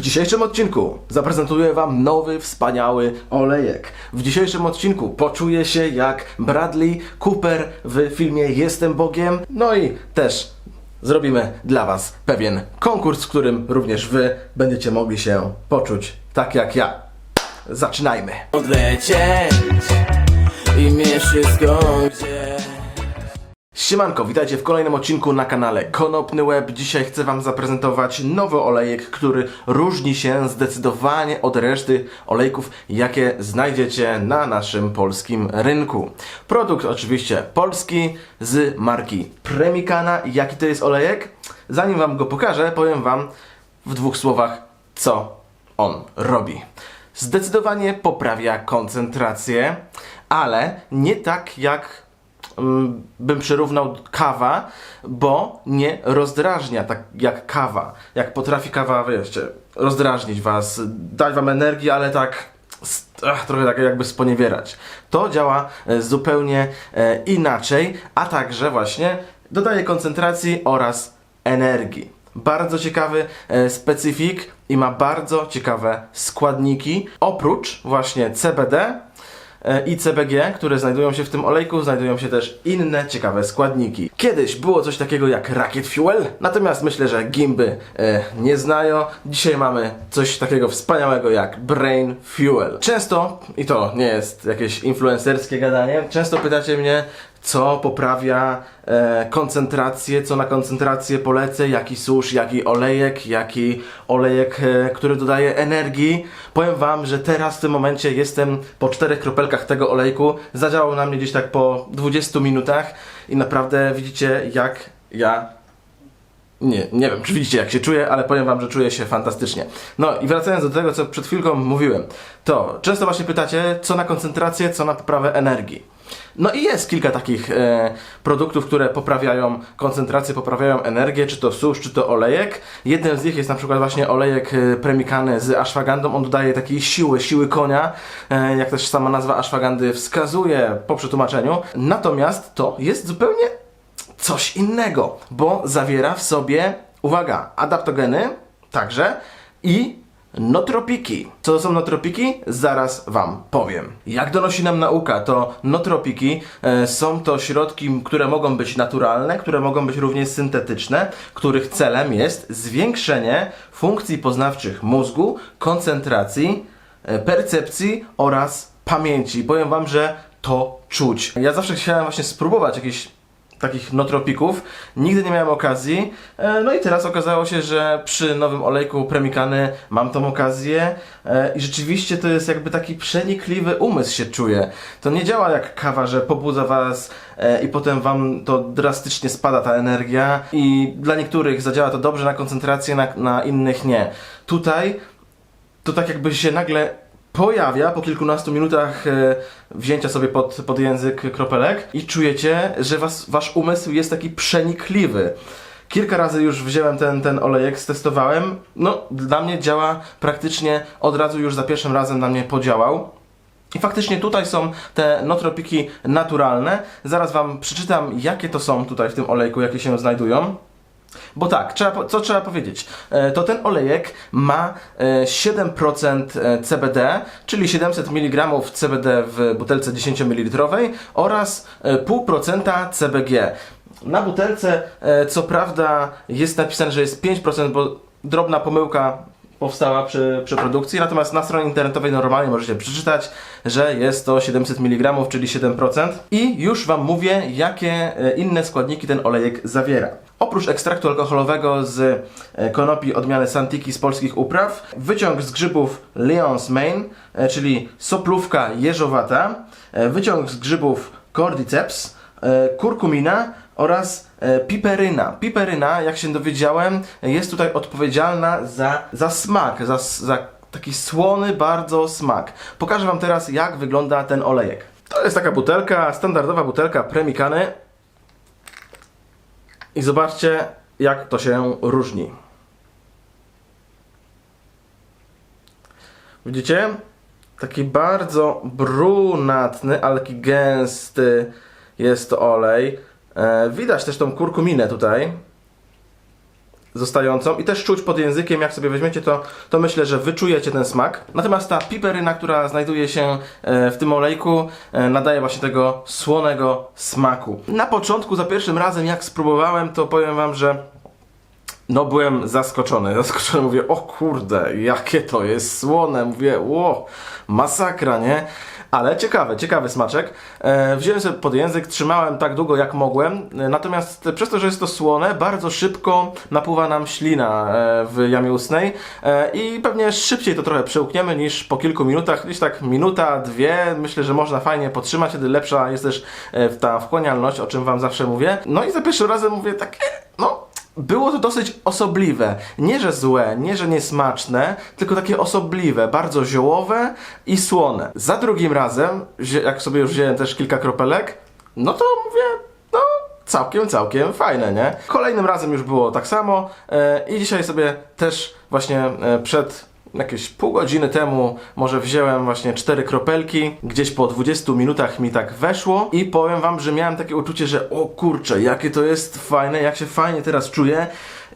W dzisiejszym odcinku zaprezentuję Wam nowy, wspaniały olejek. W dzisiejszym odcinku poczuję się jak Bradley Cooper w filmie Jestem Bogiem. No i też zrobimy dla Was pewien konkurs, w którym również Wy będziecie mogli się poczuć tak jak ja. Zaczynajmy! odlecieć i mieć wszystko gdzie Siemanko, witajcie w kolejnym odcinku na kanale Konopny Web. Dzisiaj chcę Wam zaprezentować nowy olejek, który różni się zdecydowanie od reszty olejków, jakie znajdziecie na naszym polskim rynku. Produkt oczywiście polski z marki Premikana. Jaki to jest olejek? Zanim Wam go pokażę, powiem Wam w dwóch słowach, co on robi. Zdecydowanie poprawia koncentrację, ale nie tak jak bym przyrównał kawa, bo nie rozdrażnia tak jak kawa. Jak potrafi kawa, wiecie, rozdrażnić was, dać wam energię, ale tak ach, trochę tak jakby sponiewierać. To działa e, zupełnie e, inaczej, a także właśnie dodaje koncentracji oraz energii. Bardzo ciekawy e, specyfik i ma bardzo ciekawe składniki. Oprócz właśnie CBD, i CBG, które znajdują się w tym olejku, znajdują się też inne ciekawe składniki. Kiedyś było coś takiego jak Rocket Fuel, natomiast myślę, że gimby e, nie znają. Dzisiaj mamy coś takiego wspaniałego jak Brain Fuel. Często, i to nie jest jakieś influencerskie gadanie, często pytacie mnie, co poprawia e, koncentrację, co na koncentrację polecę, jaki susz, jaki olejek, jaki olejek, e, który dodaje energii. Powiem Wam, że teraz w tym momencie jestem po czterech kropelkach tego olejku. Zadziałał na mnie gdzieś tak po 20 minutach i naprawdę widzicie jak ja nie, nie wiem, czy widzicie jak się czuję, ale powiem wam, że czuję się fantastycznie. No i wracając do tego, co przed chwilką mówiłem, to często właśnie pytacie, co na koncentrację, co na poprawę energii. No i jest kilka takich e, produktów, które poprawiają koncentrację, poprawiają energię, czy to susz, czy to olejek. Jednym z nich jest na przykład właśnie olejek e, premikany z ashwagandą. On dodaje takiej siły, siły konia, e, jak też sama nazwa ashwagandy wskazuje po przetłumaczeniu. Natomiast to jest zupełnie coś innego, bo zawiera w sobie, uwaga, adaptogeny także i notropiki. Co to są notropiki? Zaraz Wam powiem. Jak donosi nam nauka, to notropiki e, są to środki, które mogą być naturalne, które mogą być również syntetyczne, których celem jest zwiększenie funkcji poznawczych mózgu, koncentracji, e, percepcji oraz pamięci. Powiem Wam, że to czuć. Ja zawsze chciałem właśnie spróbować jakichś takich notropików. Nigdy nie miałem okazji. E, No i teraz okazało się, że przy nowym olejku premikany mam tą okazję e, i rzeczywiście to jest jakby taki przenikliwy umysł się czuje. To nie działa jak kawa, że pobudza was e, i potem wam to drastycznie spada ta energia i dla niektórych zadziała to dobrze na koncentrację, na, na innych nie. Tutaj to tak jakby się nagle pojawia po kilkunastu minutach e, wzięcia sobie pod, pod język kropelek i czujecie, że was, wasz umysł jest taki przenikliwy. Kilka razy już wziąłem ten, ten olejek, stestowałem. No, dla mnie działa praktycznie od razu już za pierwszym razem na mnie podziałał. I faktycznie tutaj są te notropiki naturalne. Zaraz Wam przeczytam, jakie to są tutaj w tym olejku, jakie się znajdują. Bo tak, trzeba, co trzeba powiedzieć? E, To ten olejek ma e, 7% e, CBD, czyli 700 mg CBD w butelce 10 ml oraz e, 0,5% CBG. Na butelce e, co prawda jest napisane, że jest 5%, bo drobna pomyłka powstała przy, przy produkcji, natomiast na stronie internetowej normalnie możecie przeczytać, że jest to 700 mg, czyli 7%. I już Wam mówię, jakie e, inne składniki ten olejek zawiera. Oprócz ekstraktu alkoholowego z e, konopi odmiany Santiki z polskich upraw, wyciąg z grzybów Leon's Mane, e, czyli soplówka jeżowata, e, wyciąg z grzybów Cordyceps, kurkumina oraz piperyna. Piperyna, jak się dowiedziałem, jest tutaj odpowiedzialna za, za smak, za, za taki słony bardzo smak. Pokażę Wam teraz, jak wygląda ten olejek. To jest taka butelka, standardowa butelka Premikany. I zobaczcie, jak to się różni. Widzicie? Taki bardzo brunatny, ale taki gęsty jest olej. E, widać też tą kurkuminę tutaj. Zostającą i też czuć pod językiem, jak sobie weźmiecie to, to myślę, że wyczujecie ten smak. Natomiast ta piperyna, która znajduje się e, w tym olejku, e, nadaje właśnie tego słonego smaku. Na początku, za pierwszym razem, jak spróbowałem, to powiem wam, że no byłem zaskoczony, zaskoczony, mówię, o kurde, jakie to jest słone, mówię, ło, masakra, nie? Ale ciekawy, ciekawy smaczek. E, wziąłem sobie pod język, trzymałem tak długo jak mogłem, e, natomiast przez to, że jest to słone, bardzo szybko napływa nam ślina e, w jamie ustnej i pewnie szybciej to trochę przełkniemy niż po kilku minutach, gdzieś tak minuta, dwie, myślę, że można fajnie podtrzymać, wtedy lepsza jest też ta wchłanialność, o czym wam zawsze mówię. No i za pierwszym razem mówię takie, no było to dosyć osobliwe. Nie, że złe, nie, że niesmaczne, tylko takie osobliwe, bardzo ziołowe i słone. Za drugim razem, jak sobie już wziąłem też kilka kropelek, no to mówię, no całkiem, całkiem fajne, nie? Kolejnym razem już było tak samo e, i dzisiaj sobie też właśnie e, przed jakieś pół godziny temu może wziąłem właśnie cztery kropelki, gdzieś po 20 minutach mi tak weszło i powiem wam, że miałem takie uczucie, że o kurczę, jakie to jest fajne, jak się fajnie teraz czuję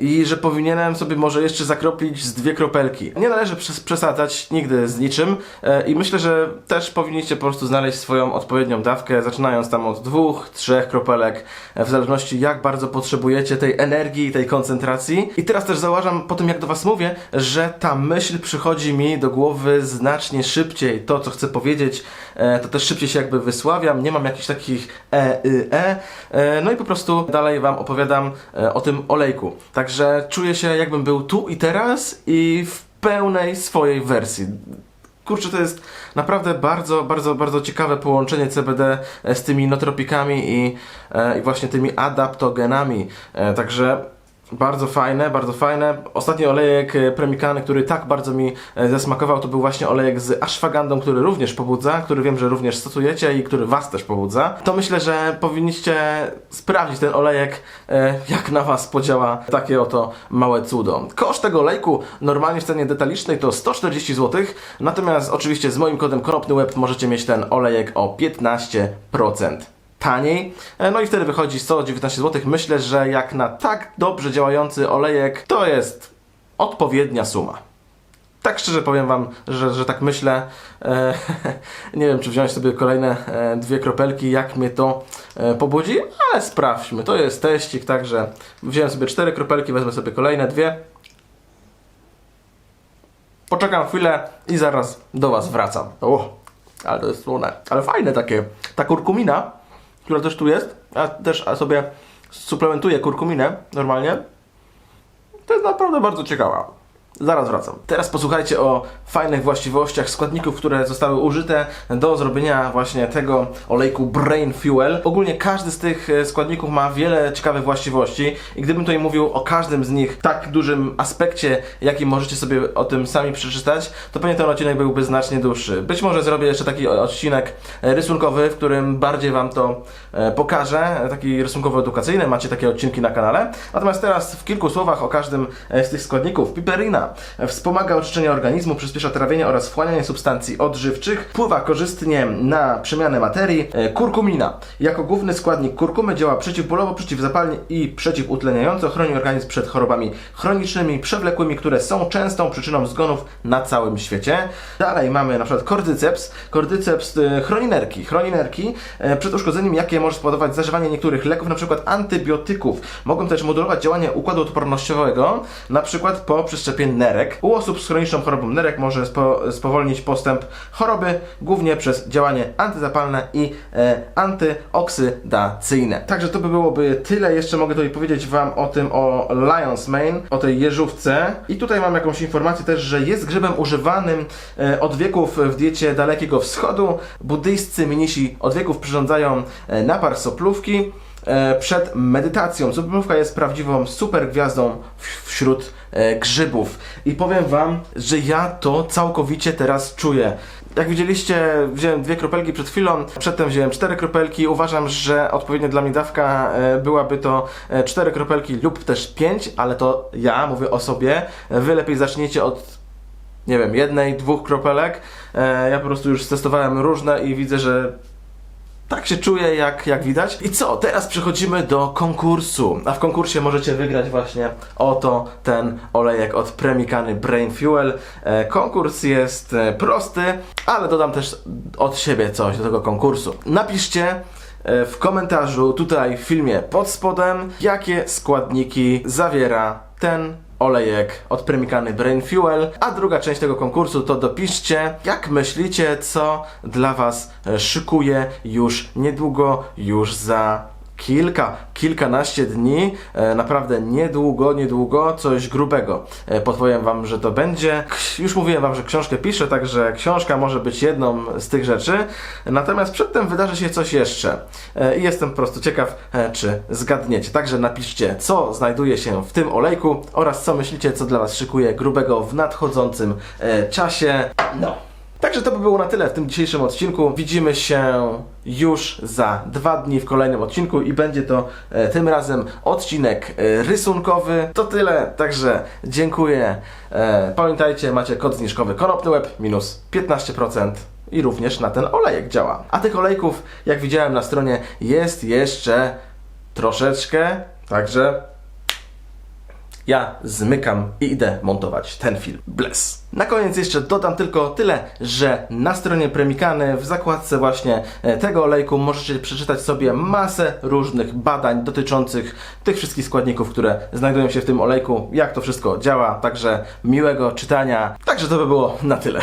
i że powinienem sobie może jeszcze zakroplić z dwie kropelki. Nie należy przes- przesadzać nigdy z niczym e, i myślę, że też powinniście po prostu znaleźć swoją odpowiednią dawkę, zaczynając tam od dwóch, trzech kropelek, e, w zależności jak bardzo potrzebujecie tej energii i tej koncentracji. I teraz też zauważam po tym, jak do Was mówię, że ta myśl przychodzi mi do głowy znacznie szybciej. To, co chcę powiedzieć, e, to też szybciej się jakby wysławiam, nie mam jakichś takich e, y, e. no i po prostu dalej Wam opowiadam o tym olejku. Także czuję się, jakbym był tu i teraz i w pełnej swojej wersji. Kurczę, to jest naprawdę bardzo, bardzo, bardzo ciekawe połączenie CBD z tymi notropikami i, e, i właśnie tymi adaptogenami. E, Także bardzo fajne, bardzo fajne. Ostatni olejek e, premikany, który tak bardzo mi e, zasmakował, to był właśnie olejek z ashwagandą, który również pobudza, który wiem, że również stosujecie i który Was też pobudza. To myślę, że powinniście sprawdzić ten olejek, e, jak na Was podziała takie oto małe cudo. Koszt tego olejku normalnie w cenie detalicznej to 140 zł, natomiast oczywiście z moim kodem konopny web możecie mieć ten olejek o 15% taniej. E, No i wtedy wychodzi 119 zł. Myślę, że jak na tak dobrze działający olejek, to jest odpowiednia suma. Tak szczerze powiem Wam, że, że tak myślę. E, nie wiem, czy wziąć sobie kolejne e, dwie kropelki, jak mnie to pobudzi, ale sprawdźmy. To jest teścik, także wziąłem sobie cztery kropelki, wezmę sobie kolejne dwie. Poczekam chwilę i zaraz do Was wracam. O, ale to jest słone. Ale fajne takie. Ta kurkumina, która też tu jest, a też a sobie suplementuję kurkuminę normalnie. To jest naprawdę bardzo ciekawa. Zaraz wracam. Teraz posłuchajcie o fajnych właściwościach składników, które zostały użyte do zrobienia właśnie tego olejku Brain Fuel. Ogólnie każdy z tych e, składników ma wiele ciekawych właściwości i gdybym tutaj mówił o każdym z nich w tak dużym aspekcie, jaki możecie sobie o tym sami przeczytać, to pewnie ten odcinek byłby znacznie dłuższy. Być może zrobię jeszcze taki odcinek e, rysunkowy, w którym bardziej Wam to e, pokażę, taki rysunkowo-edukacyjny, macie takie odcinki na kanale. Natomiast teraz w kilku słowach o każdym z tych składników. Piperina wspomaga oczyszczenie organizmu, przyspiesza trawienie oraz wchłanianie substancji odżywczych, wpływa korzystnie na przemianę materii. E, Kurkumina. Jako główny składnik kurkumy działa przeciwbólowo, przeciwzapalnie i przeciwutleniająco, chroni organizm przed chorobami chronicznymi, przewlekłymi, które są częstą przyczyną zgonów na całym świecie. Dalej mamy na przykład kordyceps. Kordyceps e, chroni nerki. Chroni nerki e, przed uszkodzeniem, jakie może spowodować zażywanie niektórych leków, przykład antybiotyków. Mogą też modulować działanie układu odpornościowego, przykład po przeszczepie nerek. U osób z chroniczną chorobą nerek może spo, spowolnić postęp choroby, głównie przez działanie antyzapalne i e, antyoksydacyjne. Także to by byłoby tyle. Jeszcze mogę tutaj powiedzieć Wam o tym, o Lion's Mane, o tej jeżówce. I tutaj mam jakąś informację też, że jest grzybem używanym e, od wieków w diecie Dalekiego Wschodu. Buddyjscy mnisi od wieków przyrządzają e, napar soplówki przed medytacją. Soplówka jest prawdziwą super gwiazdą wśród e, grzybów. I powiem Wam, że ja to całkowicie teraz czuję. Jak widzieliście, wziąłem dwie kropelki przed chwilą, przedtem wziąłem cztery kropelki. Uważam, że odpowiednia dla mnie dawka e, byłaby to e, cztery kropelki lub też pięć, ale to ja mówię o sobie. Wy lepiej zaczniecie od nie wiem, jednej, dwóch kropelek. E, ja po prostu już testowałem różne i widzę, że Tak się czuję, jak, jak widać. I co? Teraz przechodzimy do konkursu. A w konkursie możecie wygrać właśnie oto ten olejek od Premikany Brain Fuel. E, konkurs jest e, prosty, ale dodam też od siebie coś do tego konkursu. Napiszcie e, w komentarzu tutaj w filmie pod spodem, jakie składniki zawiera ten olejek od Premikany Brain Fuel, a druga część tego konkursu to dopiszcie, jak myślicie, co dla Was szykuje już niedługo, już za kilka, kilkanaście dni, e, naprawdę niedługo, niedługo, coś grubego. E, podpowiem Wam, że to będzie. Już mówiłem Wam, że książkę piszę, także książka może być jedną z tych rzeczy. Natomiast przedtem wydarzy się coś jeszcze. E, I jestem po prostu ciekaw, e, czy zgadniecie. Także napiszcie, co znajduje się w tym olejku oraz co myślicie, co dla Was szykuje grubego w nadchodzącym czasie. No. Także to by było na tyle w tym dzisiejszym odcinku. Widzimy się już za dwa dni w kolejnym odcinku i będzie to e, tym razem odcinek e, rysunkowy. To tyle, także dziękuję. E, pamiętajcie, macie kod zniżkowy Konopny minus 15% i również na ten olejek działa. A tych olejków, jak widziałem na stronie, jest jeszcze troszeczkę, także ja zmykam i idę montować ten film. Bless. Na koniec jeszcze dodam tylko tyle, że na stronie Premikany w zakładce właśnie e, tego olejku możecie przeczytać sobie masę różnych badań dotyczących tych wszystkich składników, które znajdują się w tym olejku, jak to wszystko działa. Także miłego czytania. Także to by było na tyle.